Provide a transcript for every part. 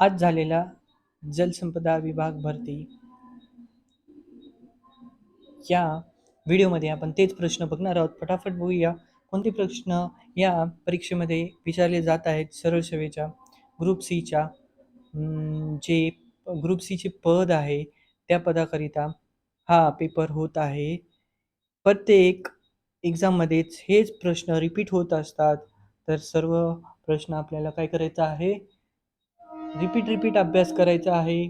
आज झालेला जलसंपदा विभाग भरती. या व्हिडिओमध्ये आपण तेच प्रश्न बघणार आहोत. फटाफट बघूया. कोणते प्रश्न या परीक्षेमध्ये विचारले जात आहेत? सरळ सेवेच्या ग्रुप सीच्या जे ग्रुप सीचे पद आहे त्या पदाकरिता हा पेपर होत आहे. प्रत्येक एक्झाममध्येच हेच प्रश्न रिपीट होत असतात. तर सर्व प्रश्न आपल्याला काय करायचं आहे? रिपीट रिपीट अभ्यास करायचा आहे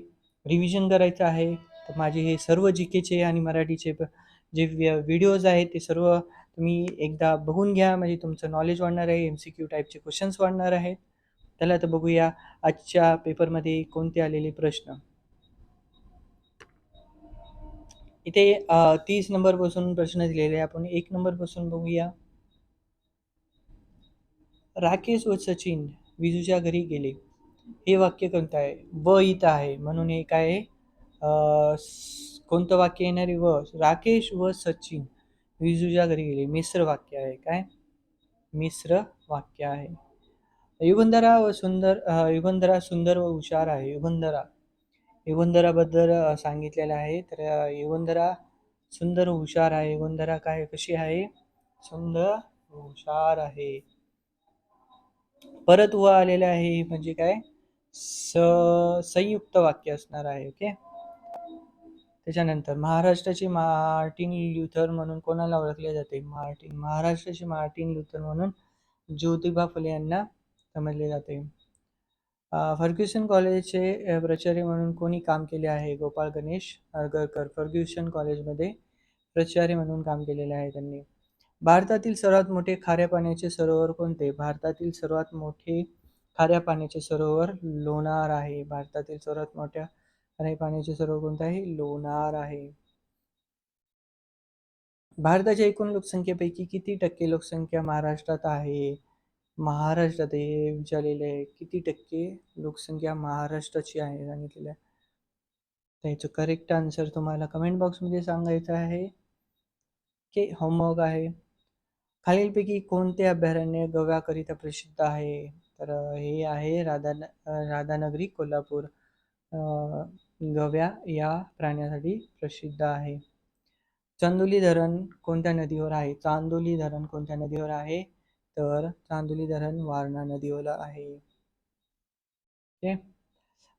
रिव्हिजन करायचं आहे. तर माझे हे सर्व जी केचे आणि मराठीचे जे व्हिडिओज आहेत ते सर्व तुम्ही एकदा बघून घ्या. म्हणजे तुमचं नॉलेज वाढणार आहे एम सी क्यू टाईपचे क्वेश्चन्स वाढणार आहेत. त्याला तर बघूया आजच्या पेपरमध्ये कोणते आलेले प्रश्न. इथे तीस नंबरपासून प्रश्न दिलेले आहे. आपण एक नंबरपासून बघूया. राकेश व सचिन विजूच्या घरी गेले. हे वाक्य कोणतं आहे? व इथं आहे. म्हणून हे काय आहे? कोणतं वाक्य येणार आहे? व राकेश व सचिन. विजूच्या घरी गेले. मिश्र वाक्य आहे. काय? मिश्र वाक्य आहे. युगंधरा व सुंदर युगंधरा सुंदर व हुशार आहे. युगंधरा. युगंधराबद्दल सांगितलेलं आहे. तर युगंधरा सुंदर व हुशार आहे. युगंधरा काय? कशी आहे? सुंदर व हुशार आहे. परत व आलेलं आहे म्हणजे काय? स संयुक्त वाक्य असणार आहे ओके? त्याच्यानंतर महाराष्ट्राचे मार्टिन ल्युथर म्हणून कोणाला ओळखले जाते? मार्टिन महाराष्ट्राचे मार्टिन ल्युथर म्हणून ज्योतिबा फुले यांना समजले जाते. फर्ग्युसन कॉलेजचे प्राचार्य म्हणून कोणी काम केले आहे? गोपाळ गणेश आगरकर फर्ग्युसन कॉलेजमध्ये प्राचार्य म्हणून काम केलेले आहे त्यांनी. भारतातील सर्वात मोठे खाऱ्या पाण्याचे सरोवर कोणते? भारतातील सर्वात मोठे खाऱ्या पाण्याचे सरोवर लोणार आहे. भारतातील सर्वात मोठ्या खाऱ्या पाण्याचे सरोवर कोणतं आहे? लोणार आहे. भारताच्या एकूण लोकसंख्येपैकी किती टक्के लोकसंख्या महाराष्ट्रात आहे? महाराष्ट्रात हे विचारलेलं आहे. किती टक्के लोकसंख्या महाराष्ट्राची आहे? सांगितलेलं आहे. त्याचं करेक्ट आन्सर तुम्हाला कमेंट बॉक्समध्ये सांगायचं आहे की होमवर्क आहे. खालीलपैकी कोणते अभयारण्य गव्याकरिता प्रसिद्ध आहे? तर हे आहे राधा राधानगरी कोल्हापूर. गव्या या प्राण्यासाठी प्रसिद्ध आहे. चांदोली धरण कोणत्या नदीवर आहे? चांदोली धरण कोणत्या नदीवर आहे? तर चांदोली धरण वारणा नदीवर आहे.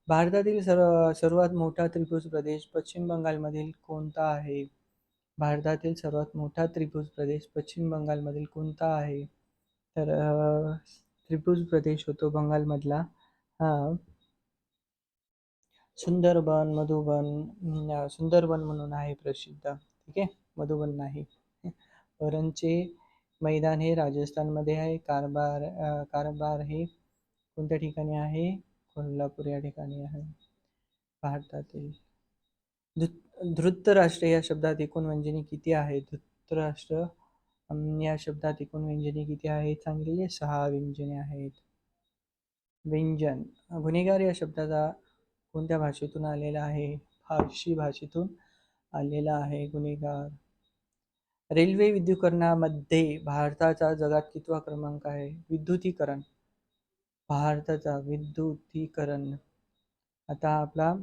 भारतातील सर्व सर्वात मोठा त्रिभुज प्रदेश पश्चिम बंगालमधील कोणता आहे? भारतातील सर्वात मोठा त्रिभुज प्रदेश पश्चिम बंगालमधील कोणता आहे? तर त्रिपुज त्रिभुज प्रदेश होतो बंगालमधला. हा. सुंदरबन मधुबन सुंदरबन म्हणून आहे प्रसिद्ध. ठीक आहे? मधुबन नाही. वरणचे मैदान हे राजस्थानमध्ये आहे. कारबार कारभार कारबार हे कोणत्या ठिकाणी आहे? कोल्हापूर या ठिकाणी आहे. भारतातील धृत धृतराष्ट्र या शब्दात एकूण व्यंजने किती आहे? धृतराष्ट्र या शब्दात एकूण व्यंजने किती आहेत सांगितलेले? सहा व्यंजने आहेत. व्यंजन. गुन्हेगार या शब्दाचा कोणत्या भाषेतून आलेला आहे? फारशी भाषेतून आलेला आहे गुन्हेगार. रेल्वे विद्युतीकरणामध्ये भारताचा जगात कितवा क्रमांक आहे. विद्युतीकरण. भारताचा विद्युतीकरण. आता आपला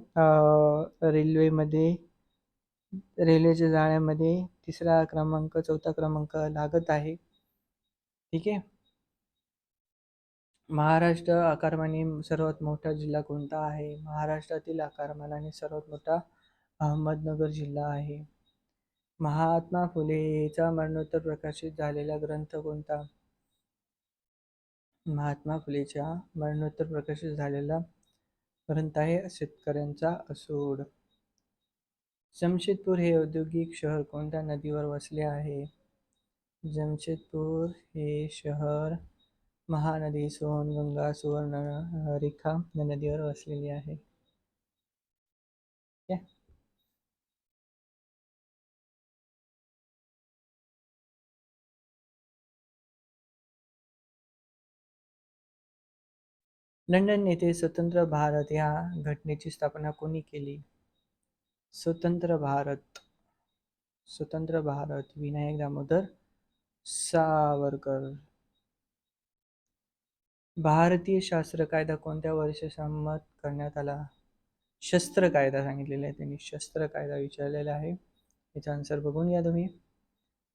रेल्वेमध्ये रेल्वेच्या जाळ्यामध्ये तिसरा क्रमांक चौथा क्रमांक लागत आहे. ठीक आहे? महाराष्ट्र आकारमाने सर्वात मोठा जिल्हा कोणता आहे? महाराष्ट्रातील आकारमानाने सर्वात मोठा अहमदनगर जिल्हा आहे. महात्मा फुलेचा मरणोत्तर प्रकाशित झालेला ग्रंथ कोणता? महात्मा फुलेच्या मरणोत्तर प्रकाशित झालेला ग्रंथ आहे शेतकऱ्यांचा असूड. जमशेदपूर हे औद्योगिक शहर कोणत्या नदीवर वसले आहे? जमशेदपूर हे शहर महानदी सोनगंगा सुवर्ण रेखा या नदीवर वसलेली आहे. लंडन येथे स्वतंत्र भारत या घटनेची स्थापना कोणी केली? स्वतंत्र भारत स्वतंत्र भारत विनायक दामोदर सावरकर. भारतीय शास्त्र कायदा कोणत्या वर्षी संमत करण्यात आला? शस्त्र कायदा सांगितलेला आहे त्यांनी. शस्त्र कायदा विचारलेला आहे. याचा आन्सर बघून घ्या तुम्ही.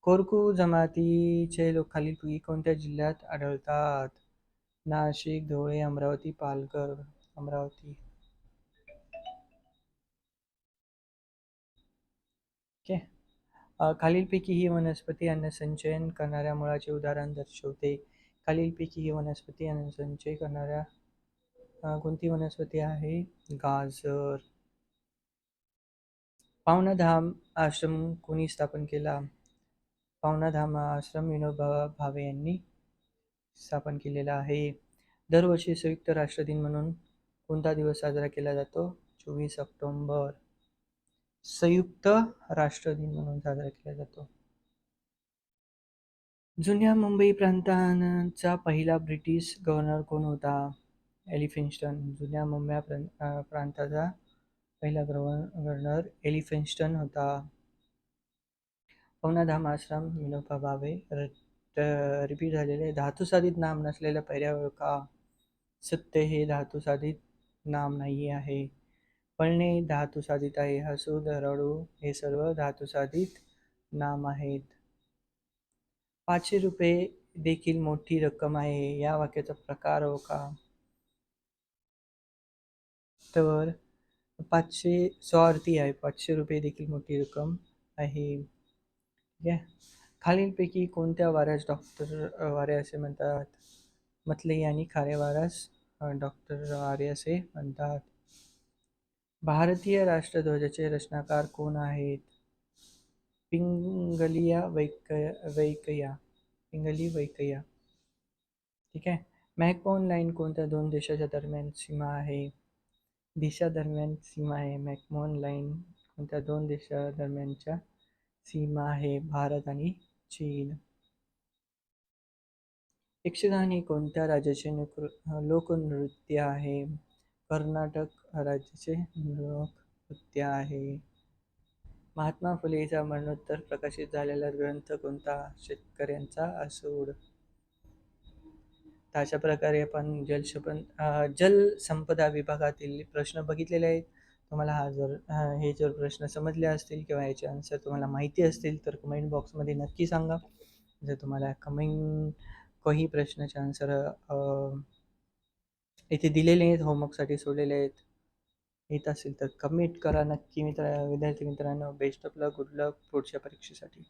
कोरकू जमातीचे लोक खालीलपैकी कोणत्या जिल्ह्यात आढळतात? नाशिक धुळे अमरावती पालघर. अमरावती ओके खालीलपैकी ही वनस्पती अन्न संचयन करणाऱ्या मुळाचे उदाहरण दर्शवते. खालीलपैकी ही वनस्पती अन्न संचय करणाऱ्या कोणती वनस्पती आहे? गाजर. पावनाधाम आश्रम कोणी स्थापन केला? पावनाधाम आश्रम विनोबा भावे यांनी स्थापन केलेला आहे. दरवर्षी संयुक्त राष्ट्र दिन म्हणून कोणता दिवस साजरा केला जातो? चोवीस ऑक्टोंबर. संयुक्त राष्ट्र दिन म्हणून साजरा केला जातो. जुन्या मुंबई प्रांतांचा पहिला ब्रिटिश गव्हर्नर कोण होता? एलिफिन्स्टन जुन्या मुंबई प्रांताचा पहिला गव्हर्नर एलिफिन्स्टन होता. पवनाधाम आश्रम विनोबा भावे रिपीट झालेले. धातुसाधित नाम नसलेल्या पर्यावरण का सत्य हे धातुसाधित नाम नाही आहे. पळणे धातुसाधित आहे. हसू रडू हे सर्व धातुसाधित नाम आहेत. पाचशे रुपये देखील मोठी रक्कम आहे. या वाक्याचा प्रकार हो का? तर पाचशे स्वार्थी आहे. पाचशे रुपये देखील मोठी रक्कम आहे. ठीक आहे? खालीलपैकी कोणत्या वाऱ्यास डॉक्टर वारे असे म्हणतात? मतले आणि खारे वाऱ्यास डॉक्टर वारे असे म्हणतात. भारतीय राष्ट्रध्वजाचे रचनाकार कोण आहेत? पिंगलिया वैक वैकया पिंगली वैकया. ठीक आहे? मॅकमोहन लाईन कोणत्या दोन देशाच्या दरम्यान सीमा आहे? दिशा दरम्यान सीमा आहे. मॅकमोहन लाईन कोणत्या दोन देशादरम्यानच्या सीमा आहे? भारत आणि चीन. यक्षगान ही कोणत्या राज्याचे नृ लोकनृत्य आहे? कर्नाटक राज्याचे नृत्य आहे. महात्मा फुलेचा मरणोत्तर प्रकाशित झालेला ग्रंथ कोणता? शेतकऱ्यांचा असूड तर अशा प्रकारे आपण जलशपन जलसंपदा विभागातील प्रश्न बघितलेले आहेत. तुम्हाला हा जर हे जर प्रश्न समजले असतील किंवा याचे आन्सर तुम्हाला माहिती असतील तर कमेंट बॉक्समध्ये नक्की सांगा. जर तुम्हाला कमेंट काही प्रश्नाचे आन्सर इथे दिलेले आहेत होमवर्कसाठी सोडलेले आहेत. येत असेल तर कमेंट करा नक्की मित्र विद्यार्थी मित्रांनो. Best of luck good luck पुढच्या परीक्षेसाठी.